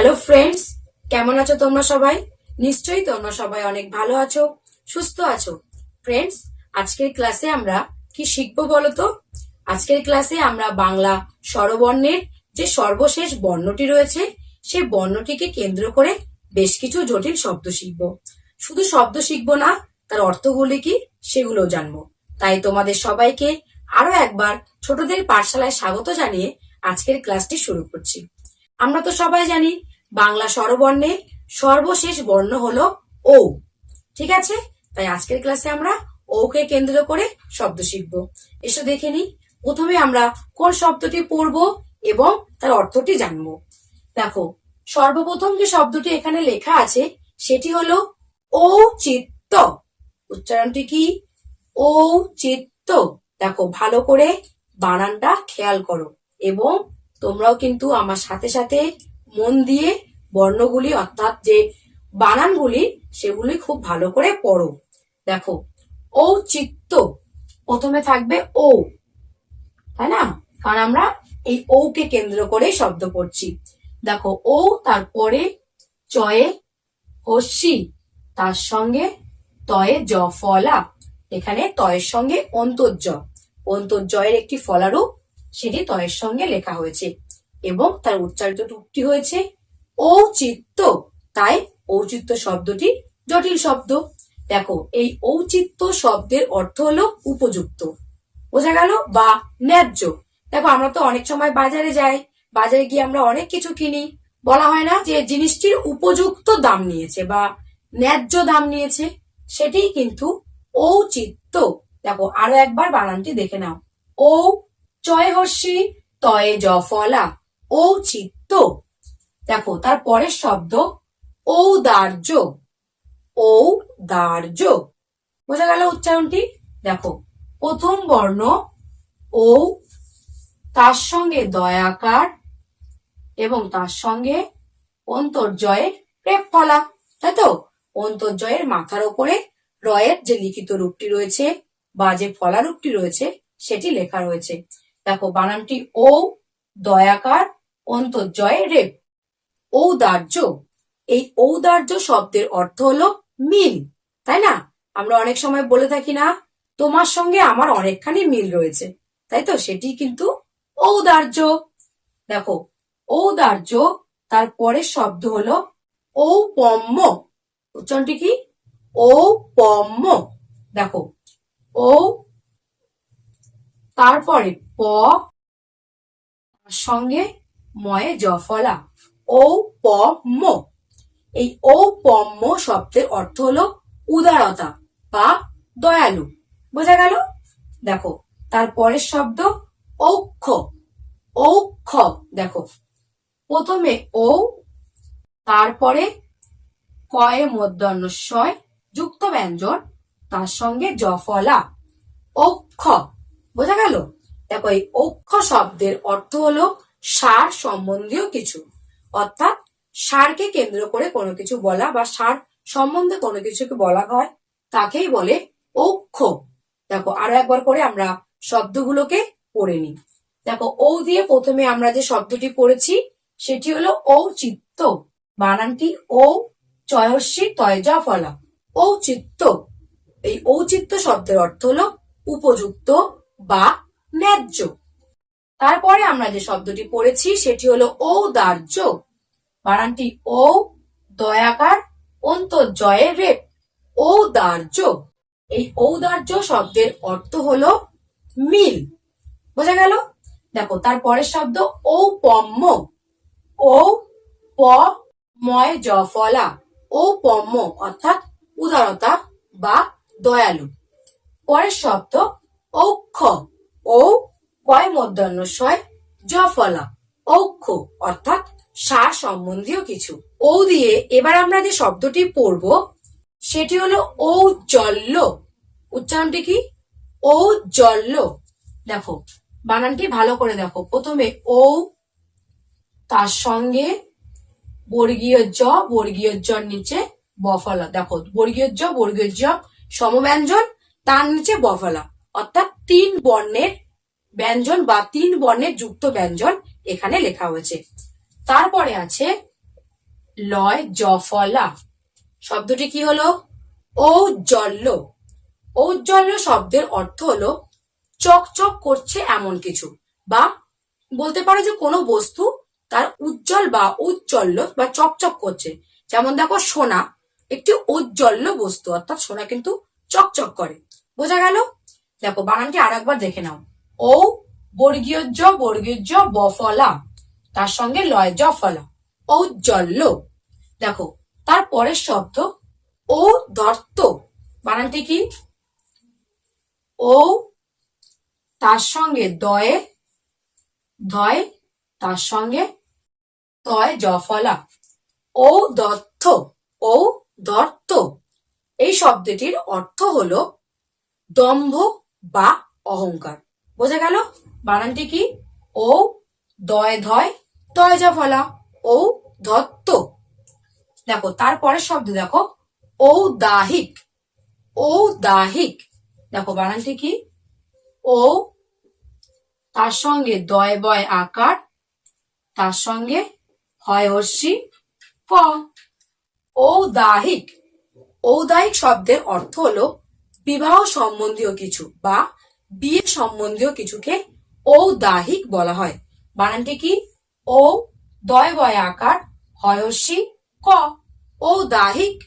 Hello friends কেমন আছো তোমরা সবাই? নিশ্চয়ই তোমরা সবাই অনেক ভালো আছো, সুস্থ আছো। ফ্রেন্ডস আজকের ক্লাসে আমরা কি শিখব বলো তো? আজকের ক্লাসে আমরা বাংলা স্বরবর্ণের যে সর্বশেষ বর্ণটি রয়েছে, সেই বর্ণটিকে কেন্দ্র করে বেশ কিছু জটিল শব্দ শিখব। শুধু শব্দ শিখব না, তার অর্থগুলি কি সেগুলো জানব। তাই তোমাদের সবাইকে আরও একবার ছোটদের পাঠশালায় স্বাগত জানিয়ে আজকের ক্লাসটি শুরু করছি। আমরা তো সবাই জানি বাংলা স্বরবর্ণে সর্বশেষ বর্ণ হলো ও ঠিক আছে? তাই আজকের ক্লাসে আমরা ওকে কেন্দ্র করে শব্দ শিখব। এসো দেখে নি প্রথমে আমরা কোন শব্দটি পড়ব এবং তার অর্থটি জানব। দেখো, সর্বপ্রথম যে শব্দটি এখানে লেখা আছে, সেটি হলো ও চিত্ত উচ্চারণটি কি? ও চিত্ত দেখো, ভালো করে বানানটা খেয়াল করো। এবং তোমরাও কিন্তু আমার সাথে সাথে মন দিয়ে বর্ণগুলি অর্থাৎ যে বানানগুলি, সেগুলি খুব ভালো করে পড়ো। দেখো ও চিত্ত প্রথমে থাকবে ও তাই না? কারণ আমরা এই ওকে কেন্দ্র করে শব্দ পড়ছি দেখো ও তারপরে চয়ে হস্যি, তার সঙ্গে তয়ে জ ফলা, এখানে তয়ের সঙ্গে অন্তর্জ অন্তর্জয়ের একটি ফলারূপ, সেটি তয়ের সঙ্গে লেখা হয়েছে এবং তার উচ্চারিত রূপটি হয়েছে ঔচিত্য। তাই ঔচিত্য শব্দটি জটিল শব্দ। দেখো, এই ঔচিত্য শব্দের অর্থ হলো উপযুক্ত। বোঝা গেল? বা ন্যায্য। দেখো, আমরা তো অনেক সময় বাজারে যাই। বাজারে গিয়ে আমরা অনেক কিছু কিনি। বলা হয় না যে জিনিসটির উপযুক্ত দাম নিয়েছে বা ন্যায্য দাম নিয়েছে। সেটি কিন্তু ঔচিত্য। দেখো, আরও একবার বানানটি দেখে নাও। ও চয় হর্ষি তয়ে জ ফলা। ঔচিত্য। দেখো, তার পরের শব্দ ঔদার্য। ঔদার্য। বোঝা গেল উচ্চারণটি? দেখো, প্রথম বর্ণ ও তার সঙ্গে দয়াকার এবং তার সঙ্গে অন্তর্জয়ের প্রেপ ফলা তাই তো? অন্তর্জয়ের মাথার ওপরে রয়ের যে লিখিত রূপটি রয়েছে বা যে ফলা রূপটি রয়েছে, সেটি লেখা রয়েছে। দেখো, বানানটি ও দয়াকার, অন্তর্জয়, রেপ। ঔদার্য। এই ঔদার্য শব্দের অর্থ হলো মিল, তাই না? আমরা অনেক সময় বলে থাকি না, তোমার সঙ্গে আমার অনেকখানি মিল রয়েছে। তাই তো? সেটি কিন্তু ঔদার্য। দেখো, ঔদার্য তার পরের শব্দ হলো ঔপম্য। উচ্চারণটি কি? ঔপম্য। দেখো ও তারপরে প সঙ্গে ময়ে জফলা ও এই ও শব্দের অর্থ হলো উদারতা বা দয়ালু। বোঝা গেল? দেখো তারপরের শব্দ ঔক্ষ। ঔক্ষ, দেখো। প্রথমে ও তারপরে কয়ে মধ্যাহ্নস্বয় যুক্ত ব্যঞ্জন তার সঙ্গে জফলা অক্ষ বোঝা গেল? দেখো, এই অক্ষ শব্দের অর্থ হলো সার সম্বন্ধীয় কিছু। অর্থাৎ সারকে কেন্দ্র করে কোনো কিছু বলা বা সার সম্বন্ধে কোনো কিছুকে বলা হয়, তাকেই বলে অক্ষ দেখো, আরও একবার করে আমরা শব্দগুলোকে পড়ে নিই। দেখো, ঔ দিয়ে প্রথমে আমরা যে শব্দটি পড়েছি, সেটি হলো ঔচিত্য। বানানটি ও চয়স্বী তয়জা, ফলা। ঔচিত্য। এই ঔচিত্য শব্দের অর্থ হলো উপযুক্ত বা ন্যায্য। তারপরে আমরা যে শব্দটি পড়েছি, সেটি হলো ঔদার্য। বানানটি ও দয়াকার অন্তর্জয়ের রেপ ঔদার্য। এই ঔদার্য শব্দের অর্থ হলো মিল। বোঝা গেল? দেখো, তারপরের শব্দ ঔপম্য। ও প ময় জ ফলা ঔপম্য অর্থাৎ উদারতা বা দয়ালু। পরের শব্দ ঔক্ষ। ও কয় মধ্যাহ্নশয় জ ফলা ঔক্ষ, অর্থাৎ সার সম্বন্ধীয় কিছু। ও দিয়ে এবার আমরা যে শব্দটি পড়ব, সেটি হলো ঔজ্জ্বল্য। উচ্চারণটি কি? ঔজ্জ্বল্য। দেখো, বানানটি ভালো করে দেখো। প্রথমে ও তার সঙ্গে বর্গীয় জ, বর্গীয় জর নিচে বফলা। দেখো, বর্গীয় জ বর্গীয় জ সমব্যঞ্জন, তার নিচে বফলা। অর্থাৎ তিন বর্ণের ব্যঞ্জন বা তিন বর্ণের যুক্ত ব্যঞ্জন এখানে লেখা হয়েছে। তারপরে আছে লয় জফলা শব্দটি কি হলো? ঔজ্জ্বল্য। ঔজ্জ্বল্য শব্দের অর্থ হলো চকচক করছে এমন কিছু বা বলতে পারো যে কোনো বস্তু তার উজ্জ্বল বা উজ্জ্বল্য বা চকচক করছে। যেমন দেখো সোনা, একটি ঔজ্জ্বল্য বস্তু, অর্থাৎ সোনা কিন্তু চকচক করে। বোঝা গেল? দেখো বানানটি আর একবার দেখে নাও। ও বর্গীয় জ বর্গীয় জ বফলা তার সঙ্গে লয় জ ফলা। ঔজ্জ্বল্য। দেখো, তার পরের শব্দ ও দর্ত বানানটি কি? ও তার সঙ্গে দয়ে, ধয় তার সঙ্গে তয় জফলা ও দত্ত ও দর্ত এই শব্দটির অর্থ হলো দম্ভ বা অহংকার। বোঝা গেল? বানানটি কি? ও দয়, ধয় তয় যা ফলা ও দত্ত দেখো, তারপরের শব্দ দেখো। ও দাহিক ও দাহিক দেখো, বানানটি কি? ও তার সঙ্গে দয়, বয়, আকার, তার সঙ্গে হয়, হর্ষি ক ঔদাহিক ঔদাহিক শব্দের অর্থ হলো বিবাহ সম্বন্ধীয় কিছু বা বিয়ে সম্বন্ধীয় কিছুকে ঔদাহিক বলা হয়। বানানটি কি? ও দয় বয় আকার হয় হর্ষি ক, ঔদাহিক।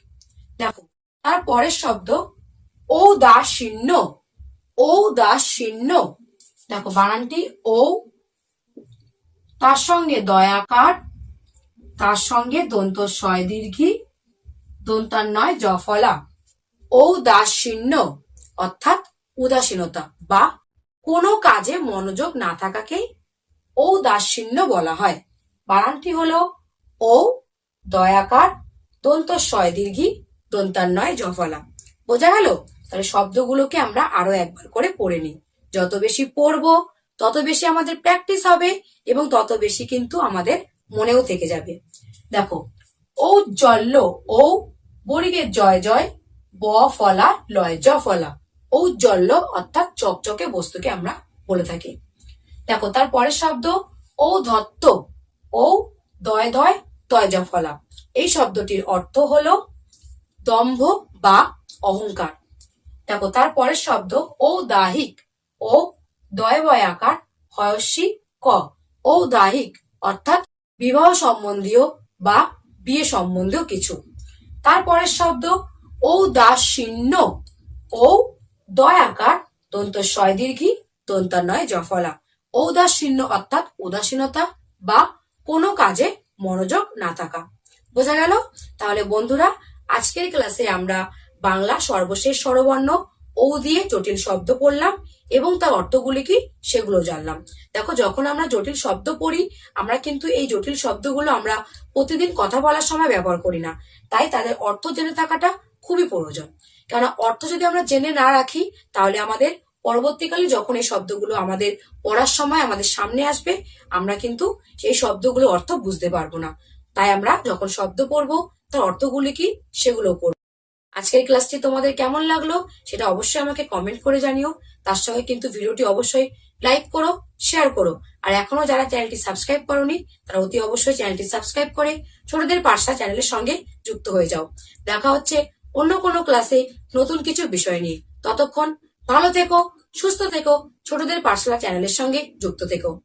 দেখো, তার পরের শব্দ ঔদাসীন্য ঔদাসীন্য। দেখো, বানানটি ও তার সঙ্গে দয়াকার তার সঙ্গে দন্ত শয় দীর্ঘি দন্তান্নয় জফলা। ঔদাসীন্য, অর্থাৎ উদাসীনতা বা কোনো কাজে মনোযোগ না থাকাকেই ঔদাসীন্য বলা হয়। বানানটি হলো ও দয়াকার দন্ত শয় দীর্ঘি দন্তান্নয় জফলা। বোঝা গেল? তাহলে শব্দগুলোকে আমরা আরও একবার করে পড়ে নিই। যত বেশি পড়ব, তত বেশি আমাদের প্র্যাকটিস হবে এবং তত বেশি কিন্তু আমাদের মনেও থেকে যাবে। দেখো ঔজ্জ্বল্য ও বর্গের জয় জয়, ব ফলা, লয় জ ফলা। ঔজ্জ্বল্য অর্থাৎ চকচকে বস্তুকে আমরা বলে থাকি। দেখো তার পরের শব্দ ও ধত্ত ও দয় দয় তয় জ ফলা এই শব্দটির অর্থ হল দম্ভ বা অহংকার। দেখো তার পরের শব্দ ও দাহিক ও দয় বয় আকার, হয়সী, ক। ও দাহিক অর্থাৎ বিবাহ সম্বন্ধীয় বা বিয়ে সম্বন্ধীয় কিছু। তারপরের শব্দ ও দাসীন্য ও দয়াকার দন্ত শয় দীর্ঘি নয় জফলা। ঔদাসীন্য অর্থাৎ উদাসীনতা বা কোনো কাজে মনোযোগ না থাকা। বোঝা গেল? তাহলে বন্ধুরা, আজকের ক্লাসে আমরা বাংলা সর্বশেষ স্বরবর্ণ ও দিয়ে জটিল শব্দ পড়লাম এবং তার অর্থগুলি কি সেগুলো জানলাম। দেখো, যখন আমরা জটিল শব্দ পড়ি, আমরা কিন্তু এই জটিল শব্দগুলো আমরা প্রতিদিন কথা বলার সময় ব্যবহার করি না। তাই তাদের অর্থ জেনে থাকাটা খুবই প্রয়োজন। কেননা অর্থ যদি আমরা জেনে না রাখি, তাহলে আমাদের পরবর্তীকালে যখন এই শব্দগুলো আমাদের পড়ার সময় আমাদের সামনে আসবে, আমরা কিন্তু সেই শব্দগুলো অর্থ বুঝতে পারব না। তাই আমরা যখন শব্দ পড়ব, তার অর্থগুলি কি সেগুলো পড়ব। আজকের ক্লাসটি তোমাদের কেমন লাগল সেটা অবশ্যই আমাকে কমেন্ট করে জানিও। তার সঙ্গে কিন্তু ভিডিওটি অবশ্যই লাইক করো শেয়ার করো। আর এখনও যারা চ্যানেলটি সাবস্ক্রাইব করোনি, তারা অতি অবশ্যই চ্যানেলটি সাবস্ক্রাইব করে ছোটদের পাঠশালা চ্যানেলের সঙ্গে যুক্ত হয়ে যাও। দেখা হচ্ছে অন্য কোনো ক্লাসে নতুন কিছু বিষয় নিয়ে। ততক্ষণ ভালো থেকো, সুস্থ থেকো, ছোটদের পাঠশালা চ্যানেলের সঙ্গে যুক্ত থেকো।